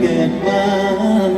เกิดมา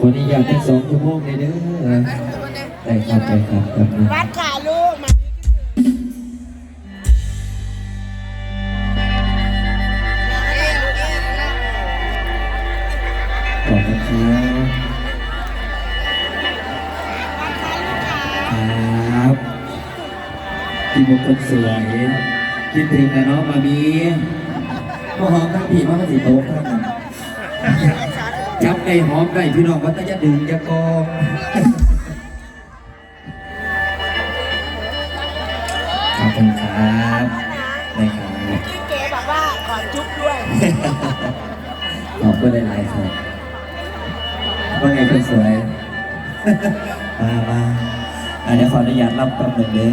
วันนี้อยากเป็นสองชั่วโมงเลยเด้อได้ครับได้ครับครับวัดขาลูกมาขอบคุณครับวัดขาลูกขาครับพี่มงคลสวยคิดถึงนะเนาะมามีมาหอมทั้งผีมาสีโต๊ะทั้งนั้น จับได้หอมได้พี่น้องว่าต้องจะดึงจะกองขอบคุณครับได้ครับพี่เก๋บอกว่าขอจุ๊บด้วยขอบคุณหลายๆครับว่าไงคนสวย มามาอะเดี๋ยวขออนุญาตรับแป๊บหนึ่งเด้อ